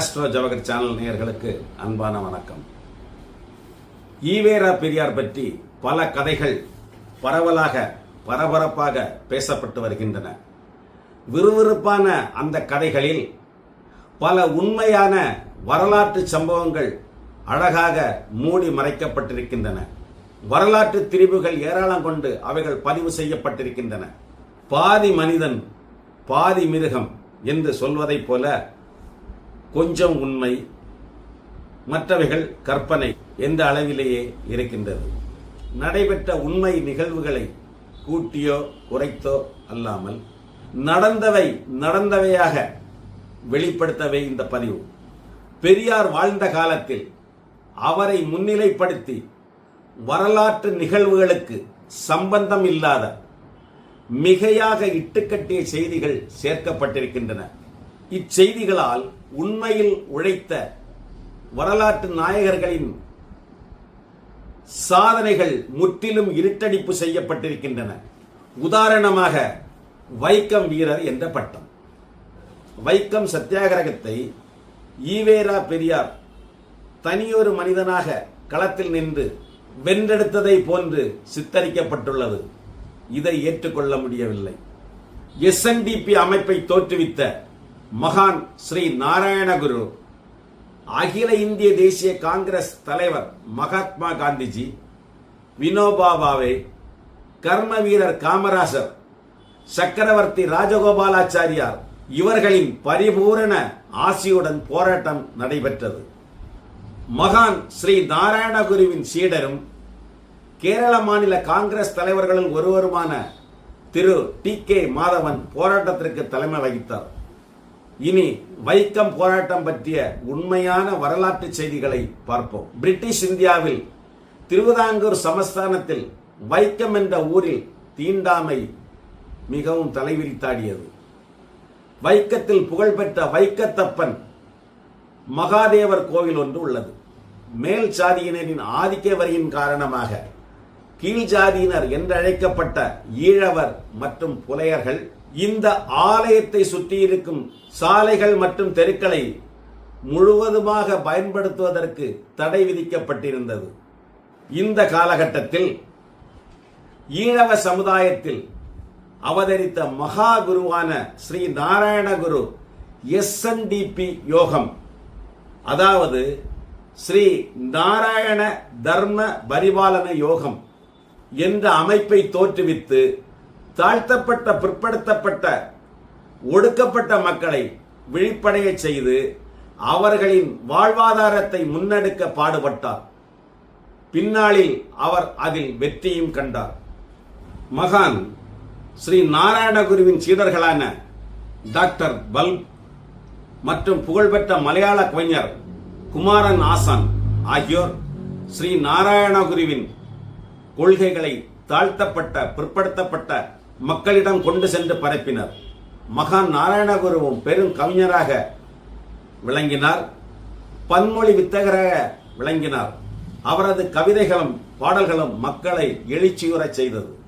Astro Jawahar channel நேயர்களுக்கு அன்பான வணக்கம். ஈவேரா பெரியார் பற்றி பல கதைகள் பரவலாக பரபரப்பாக பேசப்பட்டு வருகின்றன. விறுவிறுப்பான அந்த கதைகளில் பல உண்மையான வரலாற்று சம்பவங்கள் அழகாக மூடி மறைக்கப்பட்டிருக்கின்றன. வரலாற்று திரிவுகள் ஏராளம் கொண்டு அவைகள் பதிவு செய்யப்பட்டிருக்கின்றன. பாதி மனிதன் பாதி மிருகம் என்று சொல்வதைப் போல கொஞ்சம் உண்மை மற்றவைகள் கற்பனை என்ற அளவிலேயே இருக்கின்றது. நடைபெற்ற உண்மை நிகழ்வுகளை கூட்டியோ குறைத்தோ அல்லாமல் நடந்தவை நடந்தவையாக வெளிப்படுத்தவே இந்த பதிவு. பெரியார் வாழ்ந்த காலத்தில் அவரை முன்னிலைப்படுத்தி வரலாற்று நிகழ்வுகளுக்கு சம்பந்தம் இல்லாத மிகையாக இட்டுக்கட்டிய செய்திகள் சேர்க்கப்பட்டிருக்கின்றன. இச்செய்திகளால் உண்மையில் உழைத்த வரலாற்று நாயகர்களின் சாதனைகள் முற்றிலும் இருட்டடிப்பு செய்யப்பட்டிருக்கின்றன. உதாரணமாக வைக்கம் வீரர் என்ற பட்டம். வைக்கம் சத்தியாகிரகத்தை ஈவேரா பெரியார் தனியொரு மனிதனாக களத்தில் நின்று வென்றெடுத்ததை போன்று சித்தரிக்கப்பட்டுள்ளது. இதை ஏற்றுக்கொள்ள முடியவில்லை. எஸ்என்டிபி அமைப்பை தோற்றுவித்த மகான் ஸ்ரீ நாராயணகுரு அகில இந்திய தேசிய காங்கிரஸ் தலைவர் மகாத்மா காந்திஜி வினோபாபாவை கர்ம வீரர் காமராசர் சக்கரவர்த்தி ராஜகோபாலாச்சாரியார் இவர்களின் பரிபூரண ஆசியுடன் போராட்டம் நடைபெற்றது. மகான் ஸ்ரீ நாராயணகுருவின் சீடரும் கேரள மாநில காங்கிரஸ் தலைவர்களில் ஒருவருமான திரு டி கே மாதவன் போராட்டத்திற்கு தலைமை வகித்தார். இனி வைக்கம் போராட்டம் பற்றிய உண்மையான வரலாற்று செய்திகளை பார்ப்போம். பிரிட்டிஷ் இந்தியாவில் திருவிதாங்கூர் சமஸ்தானத்தில் வைக்கம் என்ற ஊரில் தீண்டாமை மிகவும் தலைவிரித்தாடியது. வைக்கத்தில் புகழ்பெற்ற வைக்கத்தப்பன் மகாதேவர் கோவில் ஒன்று உள்ளது. மேல் சாதியினரின் ஆதிக்க வரியின் காரணமாக கீழ் ஜாதியினர் என்றழைக்கப்பட்ட ஈழவர் மற்றும் புலையர்கள் இந்த ஆலயத்தை சுற்றியிருக்கும் சாலைகள் மற்றும் தெருக்களை முழுவதுமாக பயன்படுத்துவதற்கு தடை விதிக்கப்பட்டிருந்தது. இந்த காலகட்டத்தில் ஈழவ சமுதாயத்தில் அவதரித்த மகா குருவான ஸ்ரீ நாராயணகுரு எஸ்என்டிபி யோகம் அதாவது ஸ்ரீ நாராயண தர்ம பரிபாலன யோகம் என்ற அமைப்பை தோற்றுவித்து தாழ்த்தப்பட்ட பிற்படுத்தப்பட்ட ஒடுக்கப்பட்ட மக்களை விழிப்படைய செய்து அவர்களின் வாழ்வாதாரத்தை முன்னெடுக்க பாடுபட்டார். பின்னாளில் அவர் அதில் வெற்றியும் கண்டார். மகான் ஸ்ரீ நாராயணகுருவின் சீடர்களான டாக்டர் பல்ப் மற்றும் புகழ்பெற்ற மலையாள கவிஞர் குமாரன் ஆசான் ஆகியோர் ஸ்ரீ நாராயணகுருவின் கொள்கைகளை தாழ்த்தப்பட்ட பிற்படுத்தப்பட்ட மக்களிடம் கொண்டு சென்று பரப்பினர். மகான் நாராயணகுருவும் பெரும் கவிஞராக விளங்கினார். பன்மொழி வித்தகராக விளங்கினார். அவரது கவிதைகளும் பாடல்களும் மக்களை எழுச்சியுறச் செய்தது.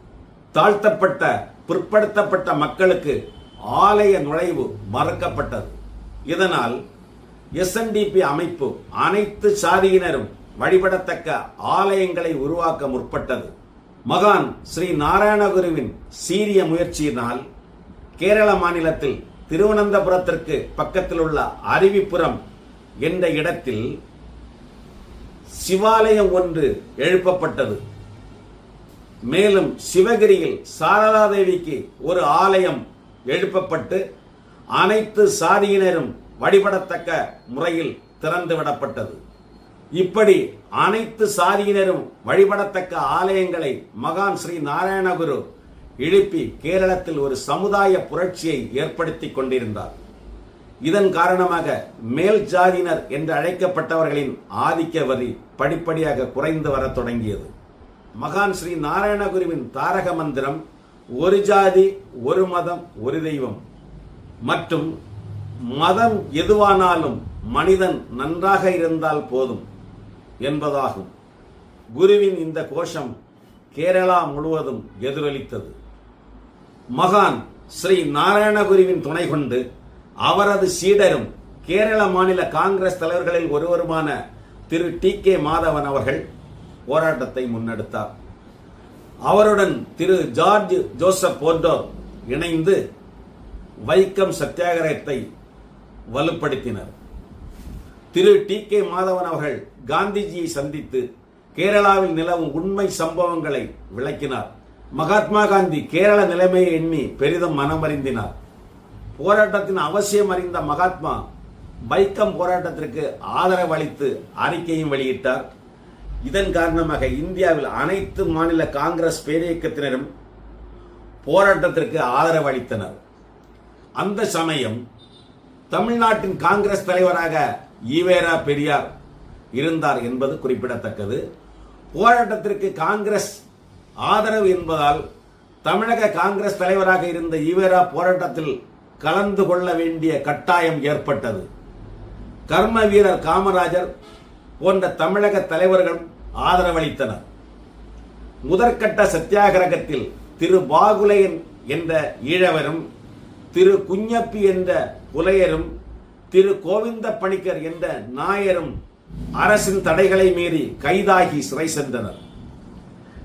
தாழ்த்தப்பட்ட பிற்படுத்தப்பட்ட மக்களுக்கு ஆலய நுழைவு மறுக்கப்பட்டது. இதனால் எஸ்என்டிபி அமைப்பு அனைத்து சாதியினரும் வழிபடத்தக்க ஆலயங்களை உருவாக்க முற்பட்டது. மகான் ஸ்ரீ நாராயணகுருவின் சீரிய முயற்சியினால் கேரள மாநிலத்தில் திருவனந்தபுரத்திற்கு பக்கத்தில் உள்ள அருவிப்புறம் என்ற இடத்தில் சிவாலயம் ஒன்று எழுப்பப்பட்டது. மேலும் சிவகிரியில் சாரதாதேவிக்கு ஒரு ஆலயம் எழுப்பப்பட்டு அனைத்து சாதியினரும் வழிபடத்தக்க முறையில் திறந்து விடப்பட்டது இப்படி அனைத்து சாதியினரும் வழிபடத்தக்க ஆலயங்களை மகான் ஸ்ரீ நாராயணகுரு எழுப்பி கேரளத்தில் ஒரு சமுதாய புரட்சியை ஏற்படுத்தி கொண்டிருந்தார். இதன் காரணமாக மேல் ஜாதியினர் என்று அழைக்கப்பட்டவர்களின் ஆதிக்க வரி படிப்படியாக குறைந்து வரத் தொடங்கியது. மகான் ஸ்ரீ நாராயணகுருவின் தாரக மந்திரம் ஒரு ஜாதி ஒரு மதம் ஒரு தெய்வம். மற்றும் மதம் எதுவானாலும் மனிதன் நன்றாக இருந்தால் போதும். என்பதாகும். குருவின் இந்த கோஷம் கேரளா முழுவதும் எதிரொலித்தது. மகான் ஸ்ரீ நாராயணகுருவின் துணை கொண்டு அவரது சீடரும் கேரள மாநில காங்கிரஸ் தலைவர்களில் ஒருவருமான திரு டி கே மாதவன் அவர்கள் போராட்டத்தை முன்னெடுத்தார். அவருடன் திரு ஜார்ஜ் ஜோசப் போன்றோர் இணைந்து வைக்கம் சத்தியாகிரகத்தை வலுப்படுத்தினர். திரு டி கே மாதவன் அவர்கள் காந்திஜியை சந்தித்து கேரளாவில் நிலவும் உண்மை சம்பவங்களை விளக்கினார். மகாத்மா காந்தி கேரள நிலைமையை எண்ணி பெரிதும் மனமறிந்தினார். போராட்டத்தின் அவசியம் அறிந்த மகாத்மா வைக்கம் போராட்டத்திற்கு ஆதரவு அளித்து அறிக்கையும் வெளியிட்டார். இதன் காரணமாக இந்தியாவில் அனைத்து மாநில காங்கிரஸ் பேரியக்கத்தினரும் போராட்டத்திற்கு ஆதரவு அளித்தனர். அந்த சமயம் தமிழ்நாட்டின் காங்கிரஸ் தலைவராக ஈவேரா பெரியார் இருந்தார் என்பது குறிப்பிடத்தக்கது. போராட்டத்திற்கு காங்கிரஸ் ஆதரவு என்பதால் தமிழக காங்கிரஸ் தலைவராக இருந்த ஈவேரா போராட்டத்தில் கலந்து கொள்ள வேண்டிய கட்டாயம் ஏற்பட்டது. கர்ம வீரர் காமராஜர் போன்ற தமிழக தலைவர்கள் ஆதரவளித்தனர். முதற்கட்ட சத்தியாகிரகத்தில் திரு பாகுலையன் என்ற ஈழவரும் திரு குஞ்சப்பி என்ற புலையரும் திரு கோவிந்த பணிக்கர் என்ற நாயரும் அரசின் தடைகளை மீறி கைதாகி சிறை சென்றனர்.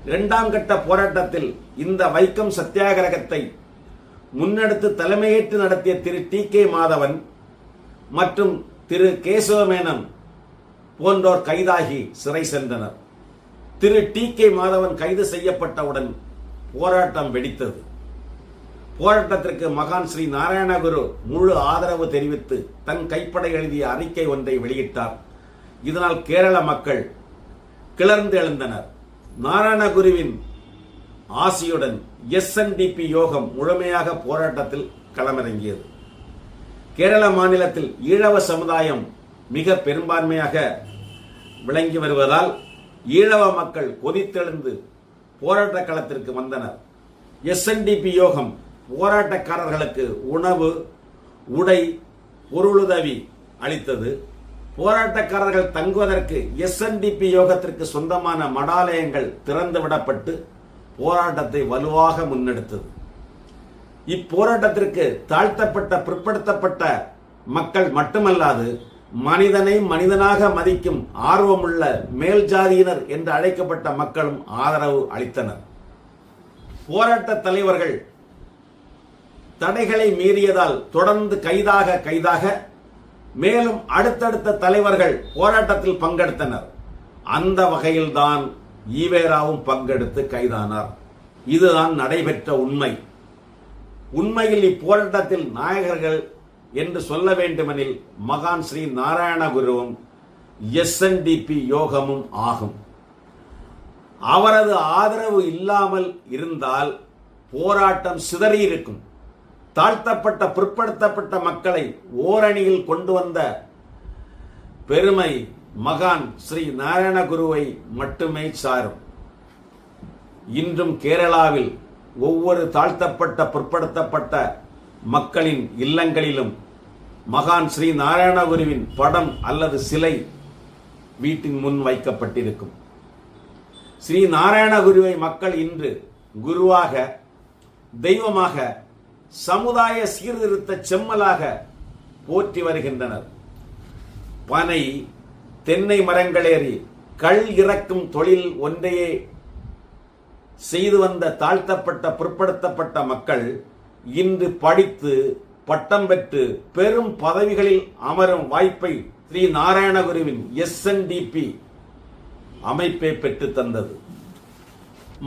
இரண்டாம் கட்ட போராட்டத்தில் இந்த வைக்கம் சத்தியாகிரகத்தை முன்னெடுத்து தலைமையேற்று நடத்திய திரு டி கே மாதவன் மற்றும் திரு கேசவமேனன் போன்றோர் கைதாகி சிறை சென்றனர். திரு டி கே மாதவன் கைது செய்யப்பட்டவுடன் போராட்டம் வெடித்தது. போராட்டத்திற்கு மகான் ஸ்ரீ நாராயணகுரு முழு ஆதரவு தெரிவித்து தன் கைப்படை எழுதிய அறிக்கை ஒன்றை வெளியிட்டார். இதனால் கேரள மக்கள் கிளர்ந்து எழுந்தனர். நாராயணகுருவின் ஆசியுடன் எஸ்என்டிபி யோகம் முழுமையாக போராட்டத்தில் களமிறங்கியது. கேரள மாநிலத்தில் ஈழவ சமுதாயம் மிக பெரும்பான்மையாக விளங்கி வருவதால் ஈழவ மக்கள் கொதித்தெழுந்து போராட்ட களத்திற்கு வந்தனர். எஸ்என்டிபி யோகம் போராட்டக்காரர்களுக்கு உணவு உடை பொருளுதவி அளித்தது. போராட்டக்காரர்கள் தங்குவதற்கு எஸ்என்டிபி யோகத்திற்கு சொந்தமான மடாலயங்கள் திறந்து விடப்பட்டு போராட்டத்தை வலுவாக முன்னெடுத்தது. இப்போராட்டத்திற்கு தாழ்த்தப்பட்ட பிற்படுத்தப்பட்ட மக்கள் மட்டுமல்லாது மனிதனை மனிதனாக மதிக்கும் ஆர்வமுள்ள மேல் ஜாதியினர் என்று அழைக்கப்பட்ட மக்களும் ஆதரவு அளித்தனர். போராட்ட தலைவர்கள் தடைகளை மீறியதால் தொடர்ந்து கைதாக கைதாக மேலும் அடுத்தடுத்த தலைவர்கள் போராட்டத்தில் பங்கெடுத்தனர். அந்த வகையில்தான் ஈவேராவும் பங்கெடுத்து கைதானார். இதுதான் நடைபெற்ற உண்மை. உண்மையில் இப்போராட்டத்தில் நாயகர்கள் என்று சொல்ல வேண்டுமெனில் மகான் ஸ்ரீ நாராயணகுருவும் எஸ்என்டிபி யோகமும் ஆகும். அவரது ஆதரவு இல்லாமல் இருந்தால் போராட்டம் சிதறியிருக்கும். தாழ்த்தப்பட்ட பிற்படுத்தப்பட்ட மக்களை ஓரணியில் கொண்டு வந்த பெருமை மகான் ஸ்ரீ நாராயணகுருவை மட்டுமே சாரும். இன்றும் கேரளாவில் ஒவ்வொரு தாழ்த்தப்பட்ட பிற்படுத்தப்பட்ட மக்களின் இல்லங்களிலும் மகான் ஸ்ரீ நாராயணகுருவின் படம் அல்லது சிலை வீட்டின் முன் வைக்கப்பட்டிருக்கும். ஸ்ரீ நாராயணகுருவை மக்கள் இன்று குருவாக தெய்வமாக சமுதாய சீர்திருத்த செம்மலாக போற்றி வருகின்றனர். பனை தென்னை மரங்களேறி கள் இறக்கும் தொழில் ஒன்றையே செய்து வந்த தாழ்த்தப்பட்ட பிற்படுத்தப்பட்ட மக்கள் இன்று படித்து பட்டம் பெற்று பெரும் பதவிகளில் அமரும் வாய்ப்பை ஸ்ரீ நாராயணகுருவின் எஸ்என்டிபி அமைப்பை பெற்று தந்தது.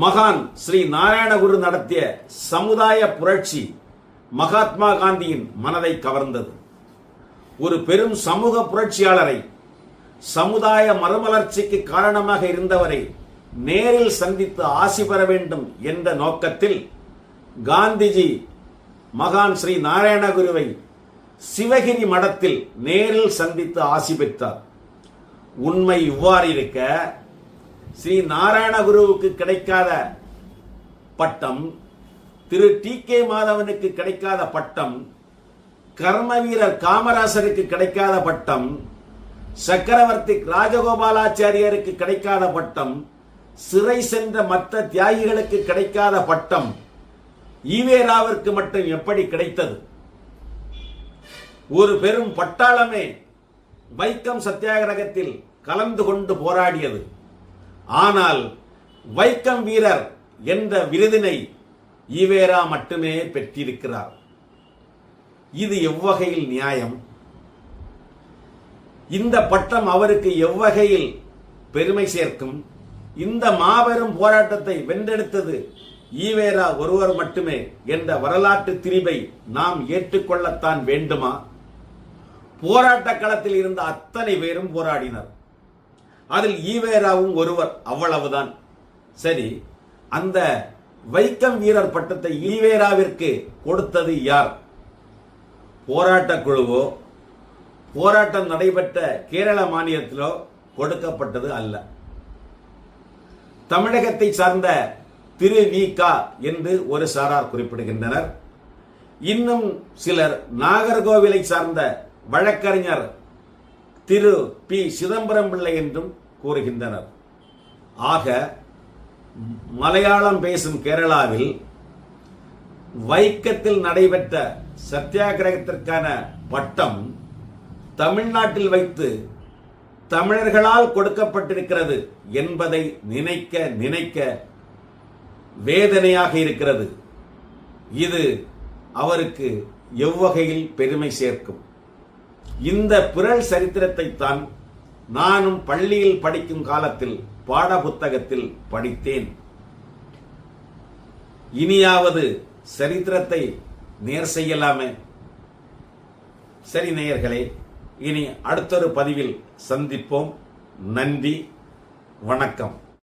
மகான் ஸ்ரீ நாராயணகுரு நடத்திய சமுதாய புரட்சி மகாத்மா காந்தியின் மனதை கவர்ந்தது. ஒரு பெரும் சமூக புரட்சியாளரை சமுதாய மறுமலர்ச்சிக்கு காரணமாக இருந்தவரை நேரில் சந்தித்து ஆசி பெற வேண்டும் என்ற நோக்கத்தில் காந்திஜி மகான் ஸ்ரீ நாராயணகுருவை சிவகிரி மடத்தில் நேரில் சந்தித்து ஆசி பெற்றார். உண்மை இவ்வாறு இருக்க ஸ்ரீ நாராயணகுருவுக்கு கிடைக்காத பட்டம் திரு டி கே மாதவனுக்கு கிடைக்காத பட்டம் கர்ம வீரர் காமராசருக்கு கிடைக்காத பட்டம் சக்கரவர்த்தி ராஜகோபாலாச்சாரியருக்கு கிடைக்காத பட்டம் சிறை சென்ற மற்ற தியாகிகளுக்கு கிடைக்காத பட்டம் ஈவேராவிற்கு மட்டும் எப்படி கிடைத்தது? ஒரு பெரும் பட்டாளமே வைக்கம் சத்தியாகிரகத்தில் கலந்து கொண்டு போராடியது. ஆனால் வைக்கம் வீரர் என்ற விருதினை ஈவேரா மட்டுமே பெற்றிருக்கிறார். இது எவ்வகையில் நியாயம்? இந்த பட்டம் அவருக்கு எவ்வகையில் பெருமை சேர்க்கும்? இந்த மாபெரும் போராட்டத்தை வென்றெடுத்தது ஈவேரா ஒருவர் மட்டுமே என்ற வரலாற்று திரிபை நாம் ஏற்றுக்கொள்ளத்தான் வேண்டுமா? போராட்ட களத்தில் இருந்த அத்தனை பேரும் போராடினர். அதில் ஈவேராவும் ஒருவர் அவ்வளவுதான். சரி அந்த வைக்கம் வீரர் பட்டத்தை ஈவேராவிற்கு கொடுத்தது யார்? போராட்ட குழுவோ போராட்டம் நடைபெற்ற கேரள மாநிலத்திலோ கொடுக்கப்பட்டது அல்ல. தமிழகத்தை சார்ந்த திரு வி கா என்று ஒரு சாரார் குறிப்பிடுகின்றனர். இன்னும் சிலர் நாகர்கோவிலை சார்ந்த வழக்கறிஞர் திரு பி சிதம்பரம் பிள்ளை என்றும் கூறுகின்றனர். ஆக மலையாளம் பேசும் கேரளாவில் வைக்கத்தில் நடைபெற்ற சத்தியாகிரகத்திற்கான பட்டம் தமிழ்நாட்டில் வைத்து தமிழர்களால் கொடுக்கப்பட்டிருக்கிறது என்பதை நினைக்க நினைக்க வேதனையாக இருக்கிறது. இது அவருக்கு எவ்வகையில் பெருமை சேர்க்கும். இந்த பிறல் சரித்திரத்தை தான் நானும் பள்ளியில் படிக்கும் காலத்தில் பாட புத்தகத்தில் படித்தேன். இனியாவது சரித்திரத்தை நேர் செய்யலாமே. சரி நேயர்களே இனி அடுத்தொரு பதிவில் சந்திப்போம். நன்றி வணக்கம்.